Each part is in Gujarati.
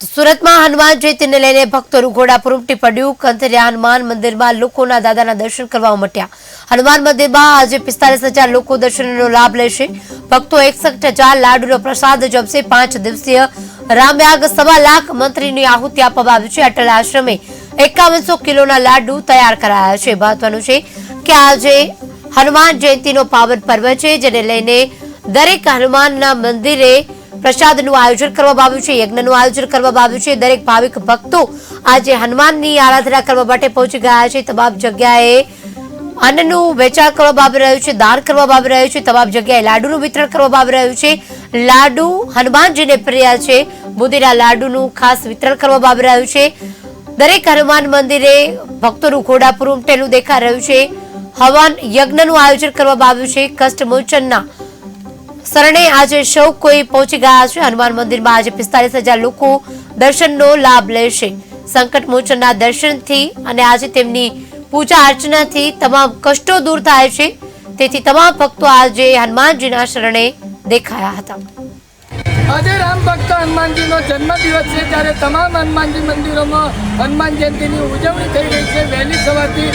સુરતમાં હનુમાન જયંતિને લઈને ભક્તોનું ઘોડાપુર ઉમટી પડ્યું. કંથરિયા હનુમાન મંદિરમાં લોકોના દાદાના દર્શન કરવા ઉમટ્યા. હનુમાન મંદિરમાં આજે પિસ્તાલીસ હજાર લોકો દર્શનનો લાભ લેશે. ભક્તો એકસઠ હજાર લાડુનો પ્રસાદ જમશે પાંચ દિવસીય રામયાગ સવા લાખ મંત્રીની આહુતિ આપવામાં આવી છે. અટલ આશ્રમે એકાવનસો કિલોના લાડુ તૈયાર કરાયા છે. મહત્વનું છે કે આજે હનુમાન જયંતિનો પાવન પર્વ છે, જેને લઈને દરેક હનુમાનના મંદિરે પ્રસાદનું આયોજન કરવામાં આવ્યું છે, યજ્ઞનું આયોજન કરવામાં આવ્યું છે. દરેક ભાવિક ભક્તો આજે હનુમાનની આરાધના કરવા માટે પહોંચી ગયા છે. તમામ જગ્યાએ અન્નનું વેચાણ કરવામાં આવી રહ્યું છે, દાન કરવામાં આવી રહ્યું છે. તમામ જગ્યાએ લાડુનું વિતરણ કરવામાં આવી રહ્યું છે. લાડુ હનુમાનજીને પ્રિય છે. બુંદીના લાડુનું ખાસ વિતરણ કરવામાં આવી રહ્યું છે. દરેક હનુમાન મંદિરે ભક્તોનું ઘોડાપુર ઉમટેલું દેખાઈ રહ્યું છે. હવન યજ્ઞનું આયોજન કરવામાં આવ્યું છે. કષ્ટમોચનના શરણે આજે સૌ કોઈ પહોંચી ગયા છે. હનુમાન મંદિરમાં આજે પિસ્તાલીસ હજાર લોકો દર્શનનો લાભ લેશે સંકટ મોચનના દર્શનથી અને આજે તેમની પૂજા અર્ચનાથી તમામ કષ્ટો દૂર થાય છે. તેથી તમામ ભક્તો આજે હનુમાનજીના શરણે દેખાયા હતા. આજે રામ ભક્ત હનુમાનજીનો જન્મદિવસ છે. ત્યારે તમામ હનુમાનજી મંદિરોમાં હનુમાન જયંતિની ઉજવણી થઈ રહી છે. વહેલી સવારથી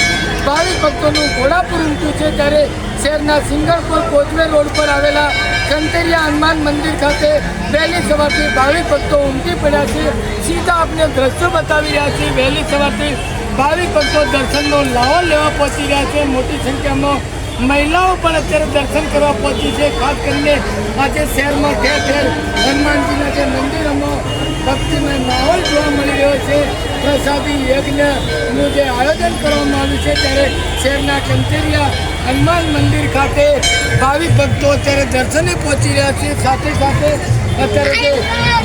ભાવિક ભક્તોનું ઘોડાપુર ઉમટ્યું છે. ત્યારે શહેરના સિંગરપુર કોચવે રોડ પર આવેલા કંતરિયા હનુમાન મંદિર ખાતે વહેલી સવારથી ભાવિક ભક્તો ઉમટી પડ્યા છે. સીધા આપણે દ્રશ્યો બતાવી રહ્યા છીએ વહેલી સવારથી ભાવિક ભક્તો દર્શનનો લાવો લેવા પહોંચી રહ્યા છે. મોટી સંખ્યામાં મહિલાઓ પણ અત્યારે દર્શન કરવા પહોંચી છે. ખાસ કરીને આજે શહેરમાં ઠેર ઠેર હનુમાનજીના જે મંદિરોમાં ભક્તિમય માહોલ જોવા મળી રહ્યો છે. પ્રસાદી યજ્ઞનું જે આયોજન કરવામાં આવ્યું છે, ત્યારે શહેરના કંચેરિયા હનુમાન મંદિર ખાતે ભાવિક ભક્તો અત્યારે દર્શને પહોંચી રહ્યા છે. સાથે સાથે અત્યારે જે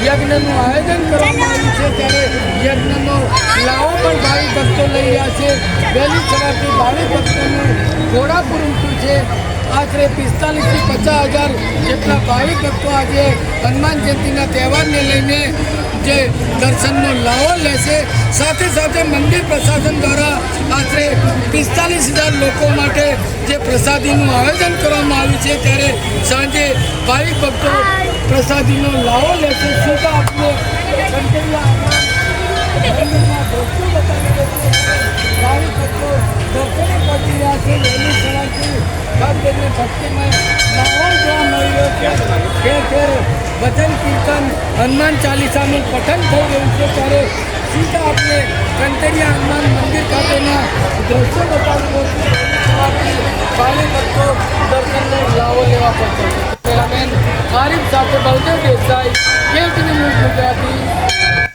યજ્ઞનું આયોજન કરવામાં આવ્યું છે, ત્યારે યજ્ઞનો લાવો પણ ભાવિક ભક્તો લઈ રહ્યા છે. વહેલી સવારથી ભાવિક ભક્તોનું ઘોડાપુર ઉમટ્યું છે. આશરે પિસ્તાલીસથી પચાસ હજાર જેટલા ભાવિક ભક્તો આજે હનુમાન જયંતિના તહેવારને લઈને જે દર્શનનો લાવો લેશે. સાથે સાથે મંદિર પ્રશાસન દ્વારા આશરે પિસ્તાલીસ હજાર લોકો માટે જે પ્રસાદીનું આયોજન કરવામાં આવ્યું છે ત્યારે સાંજે ભાવિક ભક્તો પ્રસાદીનો લાવો લેશે. સીધા આપણે. ભાવિક ભક્તો દર્શને છે. વહેલી માહોલ જોવા મળી રહ્યો છે. ભજન કીર્તન હનુમાન ચાલીસાનું પઠન થઈ રહ્યું છે ત્યારે સીધા આપણે કંટરિયા હનુમાન મંદિર ખાતેના દ્રશ્યો બતાવી રહ્યો છે ભાવિક ભક્તો દર્શનનો લાવો લેવા પહોંચે છે કેમેરામેન આરિફ સાથે બલદેવ દેસાઈ કેવટીની ન્યૂઝ ગુજરાતી